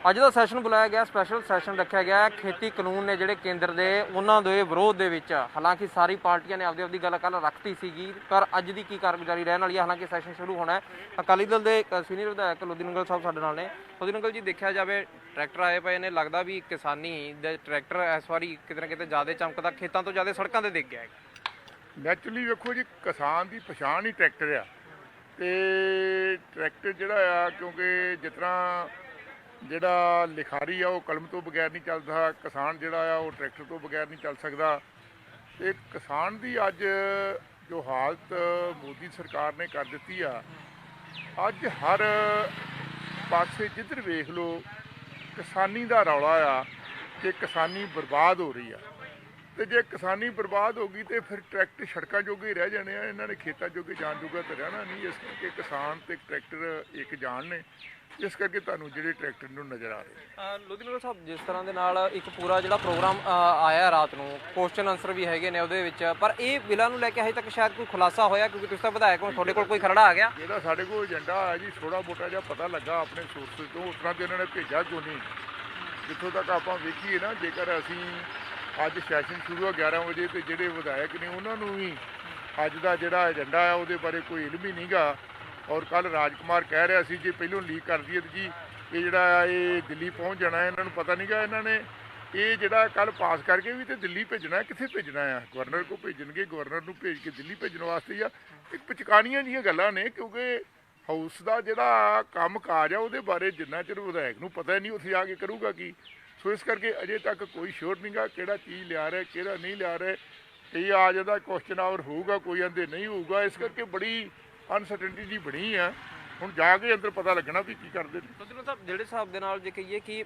ਅੱਜ ਦਾ ਸੈਸ਼ਨ ਬੁਲਾਇਆ ਗਿਆ ਸਪੈਸ਼ਲ ਸੈਸ਼ਨ ਰੱਖਿਆ ਗਿਆ। ਖੇਤੀ ਕਾਨੂੰਨ ਨੇ ਜਿਹੜੇ ਕੇਂਦਰ ਦੇ, ਉਹਨਾਂ ਦੇ ਵਿਰੋਧ ਦੇ ਵਿੱਚ, ਹਾਲਾਂਕਿ ਸਾਰੀ ਪਾਰਟੀਆਂ ਨੇ ਆਪਦੀ ਆਪਦੀ ਗੱਲ ਕੱਲ ਰੱਖਤੀ ਸੀਗੀ, ਪਰ ਅੱਜ ਦੀ ਕੀ ਕਾਰਗੁਜ਼ਾਰੀ ਰਹਿਣ ਵਾਲੀ ਹੈ ਹਾਲਾਂਕਿ ਸੈਸ਼ਨ ਸ਼ੁਰੂ ਹੋਣਾ ਹੈ। ਅਕਾਲੀ ਦਲ ਦੇ ਸੀਨੀਅਰ ਵਿਧਾਇਕ ਲੋਦੀ ਨੰਗਲ ਸਾਹਿਬ ਸਾਡੇ ਨਾਲ ਨੇ। ਲੋਦੀ ਨੰਗਲ ਜੀ, ਦੇਖਿਆ ਜਾਵੇ, ਟਰੈਕਟਰ ਆਏ ਪਏ ਨੇ। ਲੱਗਦਾ ਵੀ ਕਿਸਾਨੀ ਦੇ ਟਰੈਕਟਰ ਇਸ ਵਾਰੀ ਕਿਤੇ ਨਾ ਕਿਤੇ ਜ਼ਿਆਦਾ ਚਮਕਦਾ, ਖੇਤਾਂ ਤੋਂ ਜ਼ਿਆਦਾ ਸੜਕਾਂ ਤੇ ਦਿਖ ਗਿਆ ਹੈ। ਨੈਚੁਰਲੀ ਵੇਖੋ ਜੀ, ਕਿਸਾਨ ਦੀ ਪਛਾਣ ਹੀ ਟਰੈਕਟਰ ਆ। ਤੇ ਟਰੈਕਟਰ ਜਿਹੜਾ ਆ, ਕਿਉਂਕਿ ਜਿਸ ਤਰ੍ਹਾਂ ਜਿਹੜਾ ਲਿਖਾਰੀ ਆ, ਉਹ ਕਲਮ ਤੋਂ ਬਗੈਰ ਨਹੀਂ ਚੱਲਦਾ ਕਿਸਾਨ ਜਿਹੜਾ ਆ, ਉਹ ਟਰੈਕਟਰ ਤੋਂ ਬਗੈਰ ਨਹੀਂ ਚੱਲ ਸਕਦਾ। ਤੇ ਕਿਸਾਨ ਦੀ ਅੱਜ ਜੋ ਹਾਲਤ ਮੋਦੀ ਸਰਕਾਰ ਨੇ ਕਰ ਦਿੱਤੀ ਆ, ਅੱਜ ਹਰ ਪਾਸੇ ਜਿੱਧਰ ਵੇਖ ਲਓ, ਕਿਸਾਨੀ ਦਾ ਰੌਲਾ ਆ ਕਿ ਕਿਸਾਨੀ ਬਰਬਾਦ ਹੋ ਰਹੀ ਆ। ਤੇ ਜੇ ਕਿਸਾਨੀ ਬਰਬਾਦ ਹੋ ਗਈ ਤੇ ਫਿਰ ਟਰੈਕਟਰ ਸੜਕਾਂ ਜੋਗੇ ਰਹਿ ਜਾਣੇ ਆ ਇਹਨਾਂ ਨੇ ਖੇਤਾਂ ਜੋਗੇ ਜਾਣ ਜੋਗਾ ਤਾਂ ਰਹਿਣਾ ਨਹੀਂ ਇਸ ਕਰਕੇ ਕਿਸਾਨ ਤੇ ਟਰੈਕਟਰ ਇੱਕ ਜਾਨ ਨੇ ਇਸ ਕਰਕੇ ਤੁਹਾਨੂੰ ਜਿਹੜੇ ਟਰੈਕਟਰ ਨੂੰ ਨਜ਼ਰ ਆ ਰਹੇ ਨੰਗਲ ਸਾਹਿਬ ਜਿਸ ਤਰ੍ਹਾਂ ਦੇ ਨਾਲ ਇੱਕ ਪੂਰਾ ਜਿਹੜਾ ਪ੍ਰੋਗਰਾਮ ਆਇਆ ਰਾਤ ਨੂੰ ਕੁਐਸਚਨ ਆਨਸਰ ਵੀ ਹੈਗੇ ਨੇ ਉਹਦੇ ਵਿੱਚ ਪਰ ਇਹ ਬਿੱਲਾਂ ਨੂੰ ਲੈ ਕੇ ਹਜੇ ਤੱਕ ਸ਼ਾਇਦ ਕੋਈ ਖੁਲਾਸਾ ਹੋਇਆ ਕਿਉਂਕਿ ਤੁਸੀਂ ਤਾਂ ਵਿਧਾਇਕ ਹੋ ਤੁਹਾਡੇ ਕੋਲ ਕੋਈ ਖਰੜਾ ਆ ਗਿਆ? ਜਿਹੜਾ ਸਾਡੇ ਕੋਲ ਏਜੰਡਾ ਆ ਜੀ ਥੋੜਾ ਮੋਟਾ ਜਿਹਾ ਪਤਾ ਲੱਗਾ ਆਪਣੇ ਸੋਰਸ ਤੋਂ ਉਸ ਤਰ੍ਹਾਂ ਤੇ ਇਹਨਾਂ ਨੇ ਭੇਜਿਆ ਕਿਉਂ ਨਹੀਂ? ਜਿੱਥੋਂ ਤੱਕ ਆਪਾਂ ਵੇਖੀਏ ਨਾ ਜੇਕਰ ਅਸੀਂ ਅੱਜ ਸੈਸ਼ਨ ਸ਼ੁਰੂ ਆ 11 ਵਜੇ ਤੇ ਜਿਹੜੇ ਵਿਧਾਇਕ ਨੇ ਉਹਨਾਂ ਨੂੰ ਵੀ ਅੱਜ ਦਾ ਜਿਹੜਾ ਏਜੰਡਾ ਆ ਉਹਦੇ ਬਾਰੇ ਕੋਈ ਇਲਮ ਹੀ ਨਹੀਂਗਾ। ਔਰ ਕੱਲ ਰਾਜਕੁਮਾਰ ਕਹਿ ਰਿਹਾ ਸੀ ਜੇ ਪਹਿਲੋਂ ਲੀਕ ਕਰ ਦਈਏ ਤੇ ਜੀ ਇਹ ਜਿਹੜਾ ਇਹ ਦਿੱਲੀ ਪਹੁੰਚ ਜਾਣਾ, ਇਹਨਾਂ ਨੂੰ ਪਤਾ ਨਹੀਂਗਾ ਇਹਨਾਂ ਨੇ। ਇਹ ਜਿਹੜਾ ਕੱਲ ਪਾਸ ਕਰਕੇ ਵੀ ਤੇ ਦਿੱਲੀ ਭੇਜਣਾ ਕਿੱਥੇ ਭੇਜਣਾ ਆ? ਗਵਰਨਰ ਕੋ ਭੇਜਣਗੇ ਗਵਰਨਰ ਨੂੰ ਭੇਜ ਕੇ ਦਿੱਲੀ ਭੇਜਣ ਵਾਸਤੇ ਹੀ ਆ। ਇੱਕ ਪਚਕਾਨੀਆਂ ਜੀਆਂ ਗੱਲਾਂ ਨੇ ਕਿਉਂਕਿ ਹਾਊਸ ਦਾ ਜਿਹੜਾ ਕੰਮ ਕਾਜ ਆ ਉਹਦੇ ਬਾਰੇ ਜਿੰਨਾ ਚਿਰ ਵਿਧਾਇਕ ਨੂੰ ਪਤਾ ਨਹੀਂ, ਉੱਥੇ ਜਾ ਕੇ ਕਰੂਗਾ ਕੀ? ਸੋ ਇਸ ਕਰਕੇ ਅਜੇ ਤੱਕ ਕੋਈ ਸ਼ੋਰ ਨਹੀਂਗਾ ਕਿਹੜਾ ਚੀਜ਼ ਲਿਆ ਰਿਹਾ, ਕਿਹੜਾ ਨਹੀਂ ਲਿਆ ਰਿਹਾ। ਕਈ ਆ ਜਾਂਦਾ ਕੁਐਸਚਨ ਆਵਰ ਹੋਊਗਾ, ਕੋਈ ਆਂਦੇ ਨਹੀਂ ਹੋਊਗਾ। ਇਸ ਕਰਕੇ ਬੜੀ ਅਨਸਰਟਨਟੀ ਜੀ ਬਣੀ ਆ। ਹੁਣ ਜਾ ਕੇ ਅੰਦਰ ਪਤਾ ਲੱਗਣਾ ਵੀ ਕੀ ਕਰਦੇ ਨੇ। ਲੋਦੀ ਸਾਹਿਬ ਜਿਹੜੇ ਹਿਸਾਬ ਦੇ ਨਾਲ ਜੇ ਕਹੀਏ ਕਿ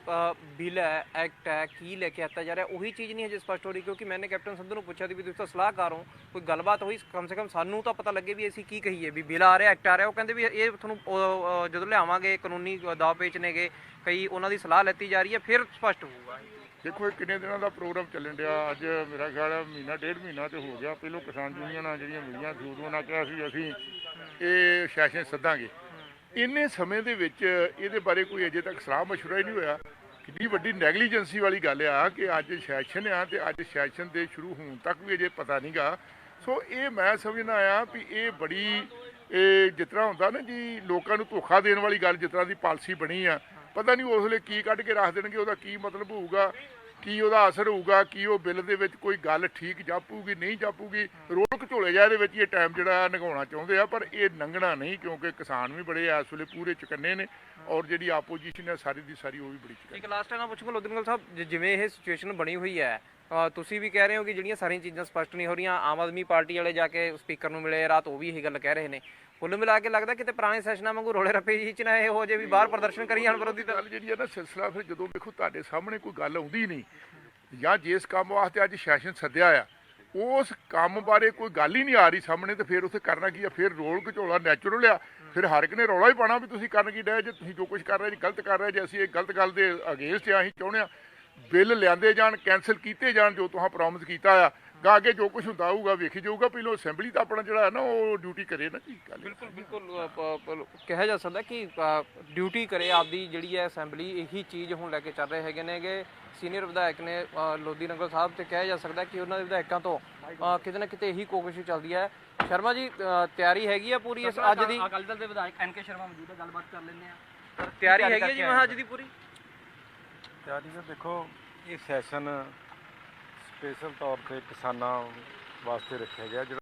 ਬਿੱਲ ਹੈ ਐਕਟ ਹੈ ਕੀ ਲੈ ਕੇ ਆਤਾ ਜਾ ਰਿਹਾ ਉਹੀ ਚੀਜ਼ ਨਹੀਂ ਹਜੇ ਸਪਸ਼ਟ ਹੋ ਰਹੀ ਕਿਉਂਕਿ ਮੈंने ਕੈਪਟਨ ਸੰਧੂ ਨੂੰ ਪੁੱਛਿਆ ਸੀ ਵੀ ਤੁਸੀਂ ਤਾਂ ਸਲਾਹਕਾਰ ਹੋ ਕੋਈ ਗੱਲਬਾਤ ਹੋਈ? ਕਮ ਸੇ ਕਮ ਸਾਨੂੰ ਤਾਂ ਪਤਾ ਲੱਗੇ ਵੀ ਅਸੀਂ ਕੀ ਕਹੀਏ ਵੀ ਬਿੱਲ ਆ ਰਿਹਾ ਐਕਟ ਆ ਰਿਹਾ। ਉਹ ਕਹਿੰਦੇ ਵੀ ਇਹ ਤੁਹਾਨੂੰ ਜਦੋਂ ਲਿਆਵਾਂਗੇ ਕਾਨੂੰਨੀ ਦਾਅ ਪੇਚ ਨੇਗੇ ਕਈ ਉਹਨਾਂ ਦੀ ਸਲਾਹ ਲੈਤੀ ਜਾ ਰਹੀ ਹੈ ਫਿਰ ਸਪਸ਼ਟ ਹੋਊਗਾ। ਦੇਖੋ ਇਹ ਕਿੰਨੇ ਦਿਨਾਂ ਦਾ ਪ੍ਰੋਗਰਾਮ ਚੱਲਣ ਡਿਆ? ਅੱਜ ਮੇਰਾ ਖਿਆਲ ਹੈ ਮਹੀਨਾ ਡੇਢ ਮਹੀਨਾ ਤੇ ਹੋ ਗਿਆ। ਪਹਿਲੋਂ ਕਿਸਾਨ ਯੂਨੀਅਨਾਂ ਜਿਹੜੀਆਂ ਮਿਲੀਆਂ ਸੀ ਉਦੋਂ ਉਹਨਾਂ ਕਿਹਾ ਸੀ ਅਸੀਂ ਇਹ ਸੈਸ਼ਨ ਸੱਦਾਂਗੇ। ਇੰਨੇ ਸਮੇਂ ਦੇ ਵਿੱਚ ਇਹਦੇ ਬਾਰੇ ਕੋਈ ਅਜੇ ਤੱਕ ਸਲਾਹ ਮਸ਼ਵਰਾ ਹੀ ਨਹੀਂ ਹੋਇਆ। ਕਿੰਨੀ ਵੱਡੀ ਨੈਗਲੀਜੈਂਸੀ ਵਾਲੀ ਗੱਲ ਆ ਕਿ ਅੱਜ ਸੈਸ਼ਨ ਆ ਤੇ ਅੱਜ ਸੈਸ਼ਨ ਦੇ ਸ਼ੁਰੂ ਹੋਣ ਤੱਕ ਵੀ ਅਜੇ ਪਤਾ ਨਹੀਂਗਾ ਸੋ ਇਹ ਮੈਂ ਸਮਝਦਾ ਆ ਵੀ ਇਹ ਬੜੀ, ਇਹ ਜਿਸ ਤਰ੍ਹਾਂ ਹੁੰਦਾ ਨਾ ਜੀ ਲੋਕਾਂ ਨੂੰ ਧੋਖਾ ਦੇਣ ਵਾਲੀ ਗੱਲ ਜਿਸ ਤਰ੍ਹਾਂ ਦੀ ਪਾਲਿਸੀ ਬਣੀ ਆ, ਪਤਾ ਨਹੀਂ ਉਸ ਵੇਲੇ ਕੀ ਕੱਢ ਕੇ ਰੱਖ ਦੇਣਗੇ, ਉਹਦਾ ਕੀ ਮਤਲਬ ਹੋਊਗਾ। ਕੀ ਉਹਦਾ ਅਸਰ ਹੋਊਗਾ, ਕੀ ਉਹ ਬਿੱਲ ਦੇ ਵਿੱਚ ਕੋਈ ਗੱਲ ਠੀਕ ਜਾਪੂਗੀ, ਨਹੀਂ ਜਾਪੂਗੀ? ਰੋਲ ਘਚੋਲੇ ਜਾ ਇਹਦੇ ਵਿੱਚ ਇਹ ਟਾਈਮ ਜਿਹੜਾ ਨਗਾਉਣਾ ਚਾਹੁੰਦੇ ਆ, ਪਰ ਇਹ ਲੰਘਣਾ ਨਹੀਂ, ਕਿਉਂਕਿ ਕਿਸਾਨ ਵੀ ਬੜੇ ਇਸ ਵੇਲੇ ਪੂਰੇ ਚੁਕੰਨੇ ਨੇ ਔਰ ਜਿਹੜੀ ਆਪੋਜੀਸ਼ਨ ਹੈ ਸਾਰੀ ਦੀ ਸਾਰੀ ਉਹ ਵੀ ਬੜੀ ਚੁਕੰਨੇ ਇੱਕ ਲਾਸਟ ਟਾਈਮ ਪੁੱਛੂਗਾ ਲੋਦਨਗਲ ਸਾਹਿਬ ਜਿਵੇਂ ਇਹ ਸਿਚੁਏਸ਼ਨ ਬਣੀ ਹੋਈ ਹੈ ਤੁਸੀਂ ਵੀ ਕਹਿ ਰਹੇ ਹੋ ਕਿ ਜਿਹੜੀਆਂ ਸਾਰੀਆਂ ਚੀਜ਼ਾਂ ਸਪਸ਼ਟ ਨਹੀਂ ਹੋ ਰਹੀਆਂ, ਆਮ ਆਦਮੀ ਪਾਰਟੀ ਵਾਲੇ ਜਾ ਕੇ ਸਪੀਕਰ ਨੂੰ ਮਿਲੇ, ਰਾਤ ਉਹ ਵੀ ਇਹ ਗੱਲ ਕਹਿ ਰਹੇ ਨੇ। ਕੁੱਲ ਮਿਲਾ ਕੇ ਲੱਗਦਾ ਕਿਤੇ ਪੁਰਾਣੇ ਸੈਸ਼ਨਾਂ ਵਾਂਗੂ ਰੋਲੇ ਰੱਪੇ ਜੀ ਚ ਨਾ ਇਹ ਹੋ ਜੇ ਵੀ ਬਾਹਰ ਪ੍ਰਦਰਸ਼ਨ ਕਰੀ ਜਾਣ ਵਿਰੋਧੀ ਦਲ ਜਿਹੜੀ ਹੈ ਨਾ ਸਿਲਸਿਲਾ ਫਿਰ ਜਦੋਂ ਵੇਖੋ ਤੁਹਾਡੇ ਸਾਹਮਣੇ ਕੋਈ ਗੱਲ ਆਉਂਦੀ ਨਹੀਂ ਜਾਂ ਜਿਸ ਕੰਮ ਵਾਸਤੇ ਅੱਜ ਸੈਸ਼ਨ ਸੱਦਿਆ ਆ ਉਸ ਕੰਮ ਬਾਰੇ ਕੋਈ ਗੱਲ ਹੀ ਨਹੀਂ ਆ ਰਹੀ ਸਾਹਮਣੇ ਤੇ ਫਿਰ ਉੱਥੇ ਕਰਨਾ ਕੀ ਆ? ਫਿਰ ਰੋਲ ਘਚੋਲਾ ਨੈਚੁਰਲ ਆ ਫਿਰ ਹਰ ਇੱਕ ਨੇ ਰੌਲਾ ਹੀ ਪਾਣਾ ਵੀ ਤੁਸੀਂ ਕਰਨ ਕੀ ਡਏ ਜੇ ਤੁਸੀਂ ਜੋ ਕੁਝ ਕਰ ਰਹੇ ਜੀ ਗਲਤ ਕਰ ਰਹੇ ਜੇ ਅਸੀਂ ਇਹ ਗਲਤ ਗੱਲ ਦੇ ਅਗੇਂਸਟ ਆ ਅਸੀਂ ਚਾਹੁੰਦੇ ਆ। ਬਿੱਲ ਲਿਆਂਦੇ ਜਾਣ ਕੈਨਸਲ ਕੀਤੇ ਜਾਣ ਜੋ ਤੁਸੀਂ ਪ੍ਰੋਮਿਸ ਕੀਤਾ ਆ ਗਾ ਅੱਗੇ ਜੋ ਕੁਝ ਹੁੰਦਾ ਹੋਊਗਾ ਵੇਖੀ ਜਾਊਗਾ ਪਹਿਲਾਂ ਅਸੈਂਬਲੀ ਤਾਂ ਆਪਣਾ ਜਿਹੜਾ ਹੈ ਨਾ ਉਹ ਡਿਊਟੀ ਕਰੇ ਨਾ ਜੀ ਗੱਲ ਬਿਲਕੁਲ ਬਿਲਕੁਲ ਕਿਹਾ ਜਾ ਸਕਦਾ ਕਿ ਡਿਊਟੀ ਕਰੇ ਆਪਦੀ ਜਿਹੜੀ ਹੈ ਅਸੈਂਬਲੀ ਇਹੀ ਚੀਜ਼ ਹੁਣ ਲੈ ਕੇ ਚੱਲ ਰਹੇ ਹੈਗੇ ਨੇਗੇ। ਸੀਨੀਅਰ ਵਿਧਾਇਕ ਨੇ ਅ, ਲੋਦੀ ਨੰਗਲ ਸਾਹਿਬ ਤੇ ਕਿਹਾ ਜਾ ਸਕਦਾ ਕਿ ਉਹਨਾਂ ਦੇ ਵਿਧਾਇਕਾਂ ਤੋਂ ਕਿਤੇ ਨਾ ਕਿਤੇ ਇਹੀ ਕੋਸ਼ਿਸ਼ ਚੱਲਦੀ ਹੈ। ਸ਼ਰਮਾ ਜੀ ਤਿਆਰੀ ਹੈਗੀ ਆ ਪੂਰੀ ਇਸ ਅੱਜ ਦੀ? ਅਕਾਲੀ ਦਲ ਦੇ ਵਿਧਾਇਕ ਐਨ ਕੇ ਸ਼ਰਮਾ ਮੌਜੂਦ ਹੈ ਗੱਲਬਾਤ ਕਰ ਲੈਂਦੇ ਆ ਤਿਆਰੀ ਹੈਗੀ ਜੀ ਮੈਂ ਅੱਜ ਦੀ ਪੂਰੀ? ਤਿਆਰੀ ਤਾਂ ਦੇਖੋ ਇਹ ਸੈਸ਼ਨ ਸਪੈਸ਼ਲ ਤੌਰ ਤੇ ਕਿਸਾਨਾਂ ਵਾਸਤੇ ਰੱਖਿਆ ਗਿਆ ਜਿਹੜਾ